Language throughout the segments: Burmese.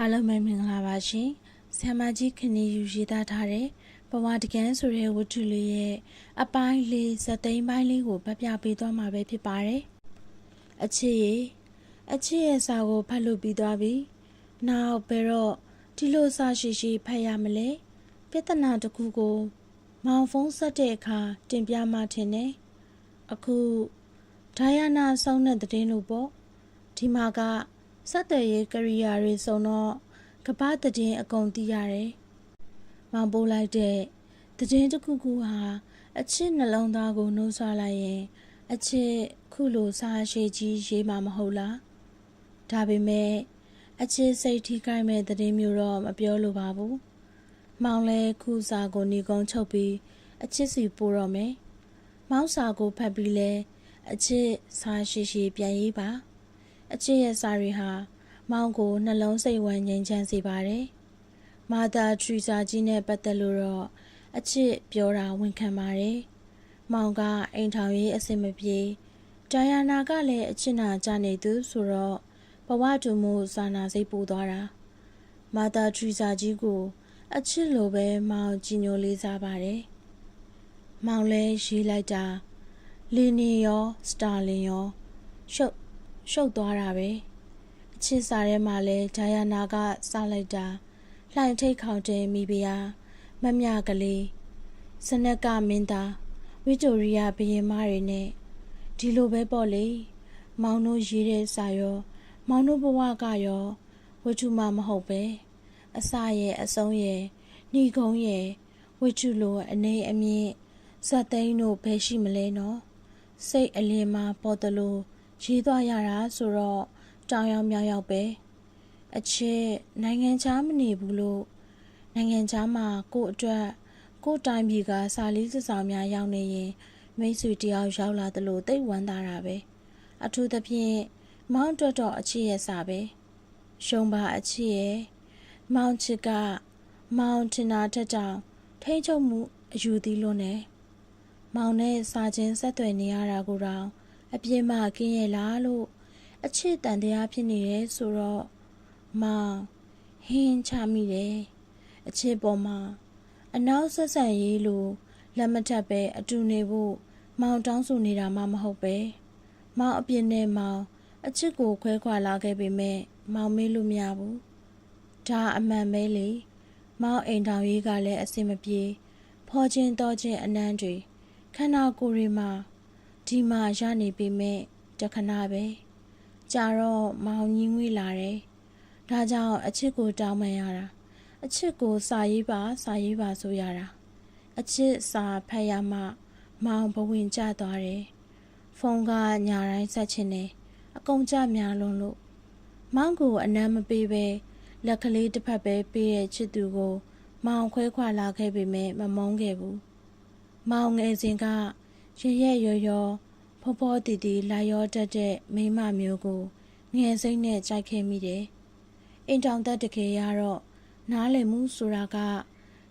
အားလုံးပဲမင်္ဂလာပါရှင်ဆ iam မကြီးခဏီယူရေးသားထားတဲ့ဘဝတကန်းဆိုတဲ့ဝတ္ထုလေးရဲ့အပိုင်းလေးဇက်သိမ်းပိုင်းလေးကိုဖတ်ပြပေးသွားမှာပဲဖြစ်ပါတယ်အချစ်ရေအချစ်ရဲ့စာကိုဖတ်လို့ပြီးသွားပြီနောက်ဘယ်တော့ဒီလိုစာရှိရှိဖတ်ရမလဲပြဿနာတစ်ခုကို မောင်ဖုန်းဆက်တဲ့အခါတင်ပြမှထင်တယ်အခုဒိုင်ယာနာဆုံးတဲ့တဲ့င်းလို့ပေါ့ဒီမှာက ဆက်သွယ်ရေးကရိယာတွေစုံတော့ကပ္ပသတင်းအကုန်သိရတယ်။မောင်ပိုးလိုက်တဲ့သတင်းတစ်ခုခုဟာအချစ်နှလုံးသားကိုနှိုးဆွလိုက်ရင်အချစ်ခုလိုစားရှိကြီးရေးမှာမဟုတ်လား။ဒါပေမဲ့အချစ်စိတ်ထိခိုက်မဲ့သတင်းမျိုးတော့မပြောလိုပါဘူး။မောင်လဲခုစာကိုညီကုန်းချုပ်ပြီးအချစ်စီပို့တော့မယ်။မောင်စာကိုဖတ်ပြီးလဲအချစ်စားရှိရှိပြန်ရေးပါ။ အချစ်ရဲ့စာတွေဟာ မောင်ကိုနှလုံးစိတ်ဝမ်းငြိမ်းချမ်းစေပါတယ်။မာသာထရီစာကြီးနဲ့ပတ်သက်လို့တော့အချစ်ပြောတာဝန်ခံပါတယ်။မောင်ကအိမ်ထောင်ရေးအဆင်မပြေ။ဒိုင်ယာနာကလည်းအချစ်နာကြနေသူဆိုတော့ဘဝတူမှုစာနာစိတ်ပူသွားတာ။မာသာထရီစာကြီးကိုအချစ်လိုပဲမောင်ကြည်ညိုလေးစားပါတယ်။မောင်လည်းရေးလိုက်တာလီနီရောစတာလင်ရောရှုပ် ရှုပ်သွားတာပဲအချစ်စာထဲမှာလဲဂျာယာနာကစလိုက်တာလှိုင်ထိတ်ခေါင်တဲ့မိဖုရားမမြကလေးစနက်ကမင်းသားဝီတိုရီယာဘရင်မတွေနဲ့ဒီလိုပဲပေါ့လေမောင်တို့ရေးတဲ့စာရော မောင်တို့ဘဝကရောဝတ္ထုမှမဟုတ်ပဲအစရဲ့အဆုံးရဲ့ဏီကုံရဲ့ဝတ္ထုလိုအနေအမြင့်ဇက်သိန်းတို့ဘယ်ရှိမလဲနော်စိတ်အလင်းမှာပေါ်တယ်လို့ ရေးသွားရတာဆိုတော့တောင်ရောက်မြောက်ရောက်ပဲအချစ်နိုင်ငံခြားမနေဘူးလို့နိုင်ငံခြားမှာကို့အတွက်ကို့တိုင်းပြည်ကစာလေးစဆောင်များရောက်နေရင်မိတ်ဆွေတယောက်ရောက်လာတယ်လို့သိတ်ဝမ်းသာတာပဲအထူးသဖြင့်မောင်အတွက်တော့အချစ်ရဲ့စာပဲရှုံပါအချစ်ရဲ့မောင်ချစ်ကမောင်ထင်တာထက်တောင်ထိတ်ချုပ်မှုအယူသီးလွန်းတယ်မောင်နဲ့စာချင်းဆက်သွယ်နေရတာကိုတော့ အပြစ်မကင်းရဲ့လားလို့အချစ်တန်တရားဖြစ်နေတယ်ဆိုတော့မောင်ဟင်းချမိတယ်အချစ်ပေါ်မှာအနောက်ဆက်ဆံရေးလို့လက်မထပ်ပဲအတူနေဖို့မောင်တောင်းဆိုနေတာမှမဟုတ်ပဲမောင်အပြစ်နဲ့မောင်အချစ်ကိုခွဲခွာလာခဲ့ပေမဲ့မောင်မေးလို့မရဘူးဒါအမှန်ပဲလေမောင်အိမ်ထောင်ရေးကလည်းအဆင်မပြေဖော်ခြင်းတော့ခြင်းအနမ်းတွေခန္ဓာကိုယ်တွေမှာ ဒီမှာရနေပေမဲ့တခဏပဲကြာတော့မောင်ကြီးငွေလာတယ်ဒါကြောင့်အချစ်ကိုတောင်းပန်ရတာအချစ်ကိုစာရေးပါစာရေးပါဆိုရတာအချစ်စာဖတ်ရမှ မောင်ဘဝင်ကျသွားတယ်ဖုန်းကညာတိုင်းဆက်ချင်တယ်အကုန်ကြများလွန်းလို့မောင်ကိုအနမ်းမပေးပဲလက်ကလေးတစ်ဖက်ပဲပေးတဲ့ချစ်သူကို မောင်ခွဲခွာလာခဲ့ပေမဲ့မမုန်းခဲ့ဘူးမောင်ငယ်စဉ်က ရရက်ရော်ရော်ဖောဖောတီတီလာရောတတ်တဲ့မိမမျိုးကိုငယ်စိမ့်နဲ့ကြိုက်ခဲ့မိတယ်။အိမ်တောင်တက်တကယ်ရတော့နားလည်မှုဆိုတာက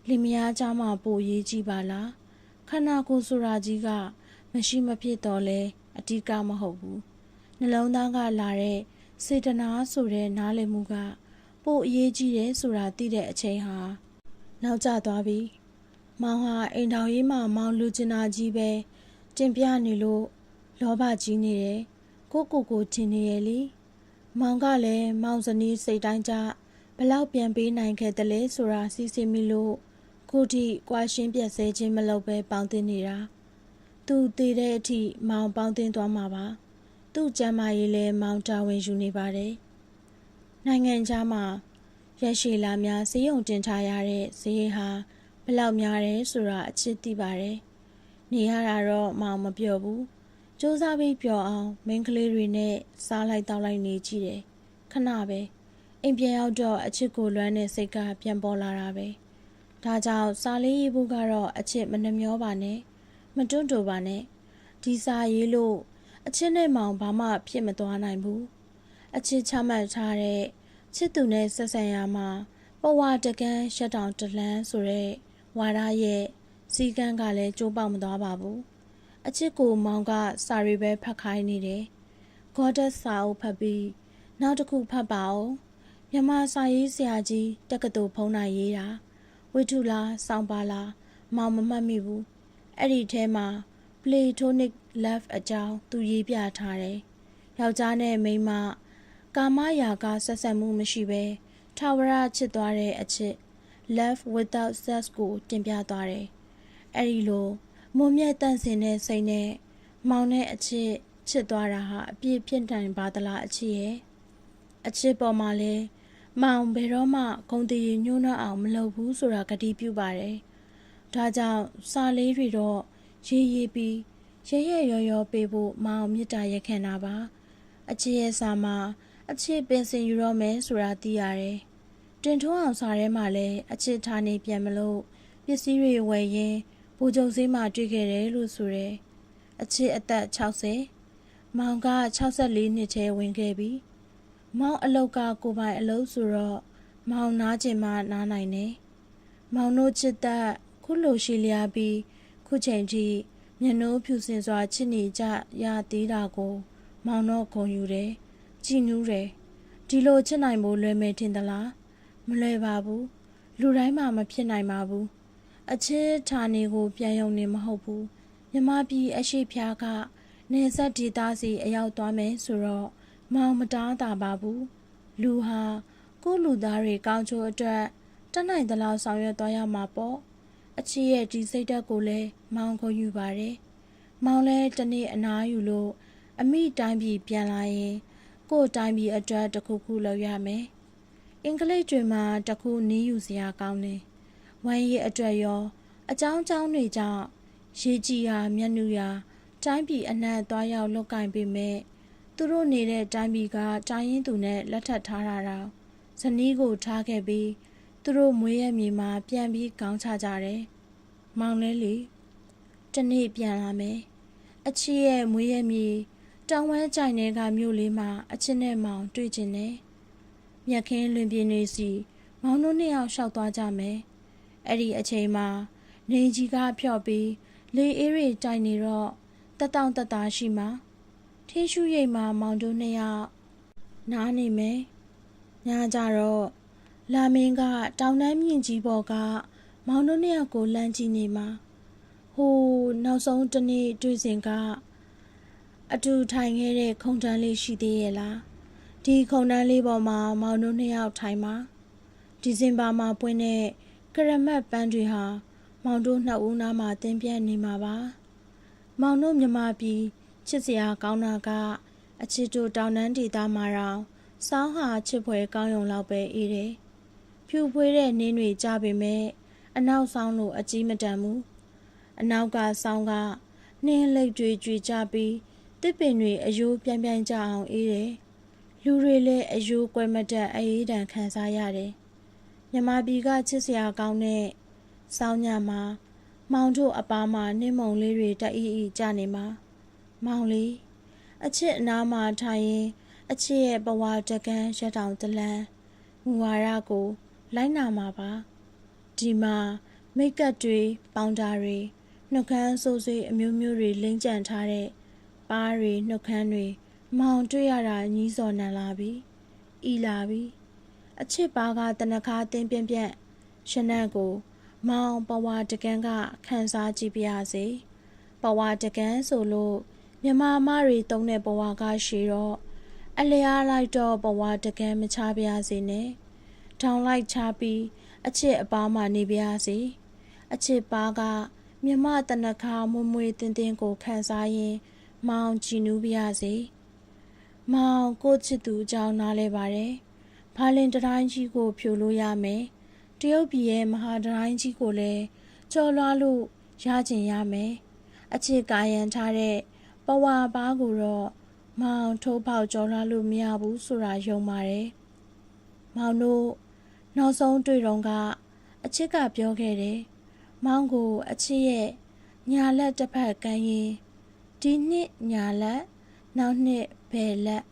လင်မယားကြမှာပိုရေးကြည့်ပါလား။ခန္ဓာကိုယ်ဆိုတာကြီးကမရှိမဖြစ်တော့လဲအတိကမဟုတ်ဘူး။နှလုံးသားကလာတဲ့စေတနာဆိုတဲ့နားလည်မှုကပိုအရေးကြီးတယ်ဆိုတာသိတဲ့အချိန်ဟာနောက်ကျသွားပြီ။မောင်ဟာအိမ်ထောင်ရေးမှာမောင်လူကျင်နာကြီးပဲ။ တင်ပြနေလို့လောဘကြီးနေတယ်ကိုကိုကိုချင်နေရလေမောင်ကလည်းမောင်စနီးစိတ်တိုင်းကြဘလောက်ပြန်ပေးနိုင်ခဲ့တယ်လဲဆိုတာစီစီမိလို့ခုထိကွာရှင်းပြက်ဆဲခြင်းမလုပ်ပဲပေါင်းတင်နေတာသူတည်တဲ့အထိမောင်ပေါင်းတင်သွားမှာပါသူ့ကျမ်းမာရေးလည်းမောင်တာဝန်ယူနေပါတယ်နိုင်ငံခြားမှာရက်ရှည်လာများဈေးရုံတင်ထားရတဲ့ဈေးဟာဘလောက်များတယ်ဆိုတာအချစ်သိပါတယ် နေရတာတော့မောင်မပြောဘူးစူးစမ်းပြီးပျော်အောင်မင်းကလေးတွေနဲ့စားလိုက်တောက်လိုက်နေကြည့်တယ်ခဏပဲအိမ်ပြန်ရောက်တော့အချစ်ကိုလွမ်းတဲ့စိတ်ကပြန်ပေါ်လာတာပဲဒါကြောင့်စားလေးရေးဖို့ကတော့အချစ်မနှမျောပါနဲ့မတွန့်တူပါနဲ့ဒီစာရေးလို့အချစ်နဲ့မောင်ဘာမှဖြစ်မသွားနိုင်ဘူးအချစ်ချမှတ်ထားတဲ့ချစ်သူနဲ့ဆက်ဆံရမှာပဝတကန်းရှက်တောင်တလန်းဆိုတဲ့ဝါရရဲ့ စီကန်းကလည်းကျိုးပေါက်မသွားပါဘူးအချစ်ကိုမောင်ကစာရီပဲဖတ်ခိုင်းနေတယ်ဂေါ်ဒက်စာအုပ်ဖတ်ပြီးနောက်တစ်ခုဖတ်ပါဦးမြန်မာစာရေးဆရာကြီးတက္ကသိုလ်ဖုံးနိုင်ရေးတာဝိထုလားစောင်းပါလားမောင်မမှတ်မိဘူးအဲ့ဒီထဲမှာ platonic love အကြောင်းသူရေးပြထားတယ်ယောက်ျားနဲ့မိန်းမကာမရာဂဆက်ဆက်မှုမရှိဘဲထာဝရချစ်သွားတဲ့အချစ် love without sex ကိုတင်ပြသွားတယ် အဲ့ဒီလိုမွန်မြတ်တန့်စင်တဲ့စိတ်နဲ့မောင်နဲ့အချစ်ချစ်သွားတာဟာအပြည့်ဖြစ်နိုင်ပါသလားအချစ်ရဲ့အချစ်ပေါ်မှာလဲမောင်ဘယ်တော့မှဂုံတည်ညှိုးနှောက်အောင်မလုပ်ဘူးဆိုတာကတိပြုပါတယ်ဒါကြောင့်စာလေးတွေတော့ရေးရေးပြီးရဲရဲရော်ရော်ပေးဖို့မောင်မြစ်တာရက်ခံတာပါ အချစ်ရဲ့စာမှာအချစ်ပင်စင်ယူတော့မယ်ဆိုတာသိရတယ်တင်ထွန်းအောင်စာထဲမှာလည်းအချစ်ထားနေပြန်မလို့ပစ္စည်းတွေဝယ်ရင်း ဘူကြုံစည်းမှာတွေ့ခဲ့တယ်လို့ဆိုတယ်အချစ်အသက်60မောင်က64နှစ်ချဲဝင်ခဲ့ပြီမောင်အလောက်ကကိုပိုင်အလုပ်ဆိုတော့မောင်နားကျင်မှနားနိုင်တယ်မောင်တို့ချစ်သက်ခုလိုရှိလျားပြီးခုချိန်ထိမျက်နှိုးဖြူစင်စွာချစ်နေကြရသေးတာကို မောင်တော့ဂုံယူတယ်ကြည်နူးတယ်ဒီလိုချစ်နိုင်ဖို့လွယ်မယ်ထင်သလားမလွယ်ပါဘူးလူတိုင်းမှမဖြစ်နိုင်ပါဘူး အချစ်ဌာနေကို ပြန်ယုံနေမဟုတ်ဘူးမြမပြည်အရှိဖြားကနေဆက်ဒေသစီအရောက်သွားမယ်ဆိုတော့မောင်မတားတာပါဘူးလူဟာကိုယ့်လူသားတွေကောင်းချိုးအတွက်တတ်နိုင်သလောက်ဆောင်ရွက်သွားရမှာပေါ့အချစ်ရဲ့ဒီစိတ်ဓာတ်ကိုလည်းမောင်ခုံယူပါတယ်မောင်လည်းတနေ့အနားယူလို့အမိတိုင်းပြည်ပြန်လာရင်ကို့တိုင်းပြည်အတွက်တခုခုလုပ်ရမယ်အင်္ဂလိပ်တွေမှာတခုနီးယူစရာကောင်းတယ် ဝမ်းရည်အတွက်ရောအကြောင်းကြောင်းတွေကြောင့်ရေကြီးရာမျက်နှူရာတိုင်းပြည်အနှံ့သွားရောက်လုတ်ကင်ပေမဲ့သူတို့နေတဲ့တိုင်းပြည်ကတိုင်းရင်းသူနဲ့လက်ထပ်ထားတာတော့ဇနီးကိုထားခဲ့ပြီးသူတို့မွေးရမြေမှာပြန်ပြီးကောင်းချကြတယ်။မောင်လဲလေတနေ့ပြန်လာမယ်။အချစ်ရဲ့မွေးရမြေတောင်ဝမ်းကြိုင်တွေကမြို့လေးမှာအချစ်နဲ့မောင်တွေ့ကျင်တယ်။မြက်ခင်းလွင်ပြင်းနေစီမောင်တို့နှစ်ယောက်ရှောက်သွားကြမယ်။ အဲ့ဒီအချိန်မှာနေကြီးကဖျော့ပြီးလေအေးတွေတိုက်နေတော့တက်တောင့်တက်တာရှိမှာထင်းရှူရိတ်မှာမောင်တို့နှစ်ယောက်နားနေမယ်ညကြတော့လာမင်းကတောင်တန်းမြင့်ကြီးပေါ်ကမောင်တို့နှစ်ယောက်ကိုလမ်းကြည့်နေမှာဟိုနောက်ဆုံးတနေ့တွေ့စဉ်ကအတူထိုင်ခဲ့တဲ့ခုံတန်းလေးရှိသေးရဲ့လားဒီခုံတန်းလေးပေါ်မှာမောင်တို့နှစ်ယောက်ထိုင်မှာဒီဇင်ဘာမှာပွင့်တဲ့ ကရမတ်ပန်းတွေဟာ မောင်တို့နှစ်ဦးနားမှာတင်းပြန့်နေမှာပါမောင်တို့မြမပြည်ချစ်စရာကောင်းတာကအချစ်တို့တောင်တန်းဒေသမှာတော့စောင်းဟာချစ်ဖွယ်ကောင်းယုံလောက်ပဲအေးတယ်ဖြူဖွေးတဲ့နင်းတွေကြပေမဲ့အနောက်ဆောင်လို့အကြီးမတန်ဘူးအနောက်ကဆောင်ကနှင်းလိပ်တွေကြွေကြပြီးတစ်ပင်တွေအယိုးပြန့်ပြန့်ကြအောင်အေးတယ်လူတွေလည်းအယိုးကွဲမတက်အေးဒဏ်ခံစားရတယ် မြမပြည်ကချစ်စရာကောင်းတဲ့စောင်းညမှာ မောင်တို့အပားမှာနှင်းမုံလေးတွေတအီအီကြနေမှာမောင်လေးအချစ်အနားမှာထိုင်ရင် အချစ်ရဲ့ဘဝတကန်းရတောင်တလန်းငူဝါရကို လိုက်နာမှာပါဒီမှာမိတ်ကပ်တွေပေါင်တာတွေနှုတ်ခမ်းဆိုးဆွေးအမျိုးမျိုးတွေလိမ့်ကြံထားတဲ့ပါးတွေနှုတ်ခမ်းတွေမောင်တွေ့ရတာညီးစော်နံလာပြီဤလာပြီ အချစ်ပါကတနခါတင်းပြန့်ပြန့်ရှနက်ကို မောင်ပဝါတကန်းကခန်းစားကြည့်ပြရစေပဝါတကန်းဆိုလို့မြမမတွေတုံးတဲ့ဘဝကရှိတော့အလျားလိုက်တော့ဘဝတကယ်မချပါစေနဲ့ထောင်လိုက်ချပြီးအချစ်အပားမှနေပါစေအချစ်ပါကမြမတနခါမွမွေတင်းတင်းကိုခန်းစားရင် မောင်ကြည်နူးပါစေမောင်ကိုချစ်သူအကြောင်းနားလဲပါတယ် ဖာလင်တတိုင်းကြီးကိုဖြိုလို့ရမယ်တရုတ်ပြည်ရဲ့မဟာတတိုင်းကြီးကိုလည်းကျော်လွှားလို့ရကျင်ရမယ်အချစ်ကာယံထားတဲ့ပဝါပါကိုတော့မောင်ထိုးပေါက်ကြောလာလို့မရဘူးဆိုတာယုံပါတယ်။မောင်တို့နောက်ဆုံးတွေ့တော့ကအချစ်ကပြောခဲ့တယ်။မောင်ကိုအချစ်ရဲ့ညာလက်တစ်ဖက်ကမ်းရင်ဒီနှစ်ညာလက်နောက်နှစ်ဘယ်လက်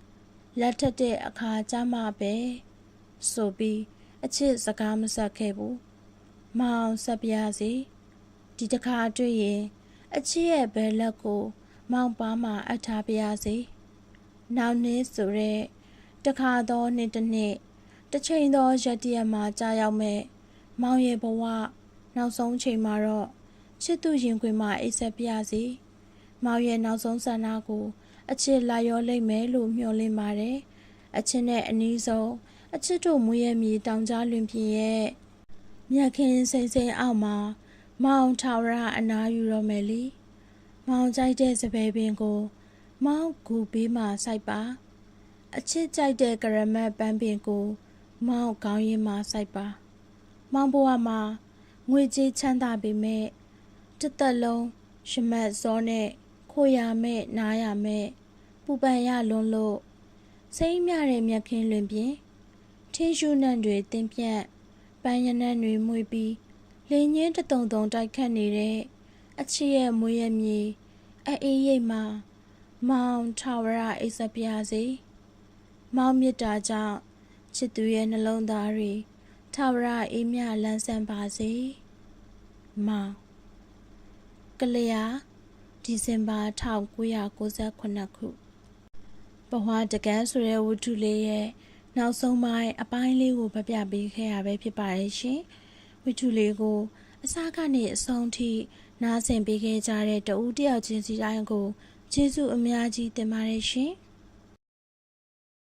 လက်ထက်တဲ့အခါကျမှပဲ ဆိုပြီးအချစ်စကားမဆက်ခဲ့ဘူး။မောင်ဆက်ပြစီဒီတခါတွေ့ရင်အချစ်ရဲ့ဘယ်လက်ကို မောင်ပါမှအထားပါရစေနောက်နေ့ဆိုရက်တခါသောနှစ်တစ်နှစ်တစ်ချိန်သောရက်တရက်မှာကြာရောက်မဲ့မောင်ရဲ့ဘဝနောက်ဆုံးချိန်မှာတော့ချစ်သူရင်ခွင်မှာအိပ်ဆက်ပြစီမောင်ရဲ့နောက်ဆုံးဆန္ဒကို အချစ်လာရောလိမ့်မယ်လို့မျှော်လင့်ပါတယ်အချစ်နဲ့အနီးဆုံး အချစ်တို့မွေးရမြေတောင်ကြားလွင်ပြင်ရဲ့မြက်ခင်းစိမ့်စိမ့်အောက်မှာမောင်ထာဝရအနားယူတော့မယ်လीမောင်ကြိုက်တဲ့စပယ်ပင်ကို မောင်ကူဘေးမှာစိုက်ပါ အချစ်ကြိုက်တဲ့ကရမတ်ပန်းပင်ကို မောင်ကောင်းရင်မှာစိုက်ပါ မောင်ဘဝမှာငွေကြေးချမ်းသာပေမဲ့တစ်သက်လုံးရှမတ်စောနဲ့ခိုရမဲ့နားရမဲ့ပူပန်ရလွန်းလို့စိမ့်မြတဲ့မြက်ခင်းလွင်ပြင် ထင်းရှူနှံတွေတင်းပြန့်ပန်းရနံ့တွေမှုပြီးလင်းချင်းတတုံတုံတိုက်ခတ်နေတဲ့အချစ်ရဲ့မွေးရမြေအအေးရိပ်မှာမောင်ထာဝရအိပ်စက်ပြစေမောင်မြတ်တာကြောင့်ချစ်သူရဲ့နှလုံးသားတွေထာဝရအေးမြလန်းဆန်းပါစေမောင်ကလျာဒီဇင်ဘာ1998ခုဘဝတကန်းဆိုတဲ့ဝတ္ထုလေးရဲ့ နောက်ဆုံးပိုင်းအပိုင်းလေးကိုပြပြပေးခဲ့ရပဲဖြစ်ပါတယ်ရှင်ဝတ္ထုလေးကိုအစကနေအဆုံးထိနားဆင်ပေးခဲ့ကြတဲ့တဦးတယောက်ချင်းစီတိုင်းကိုကျေးဇူးအများကြီးတင်ပါတယ်ရှင်။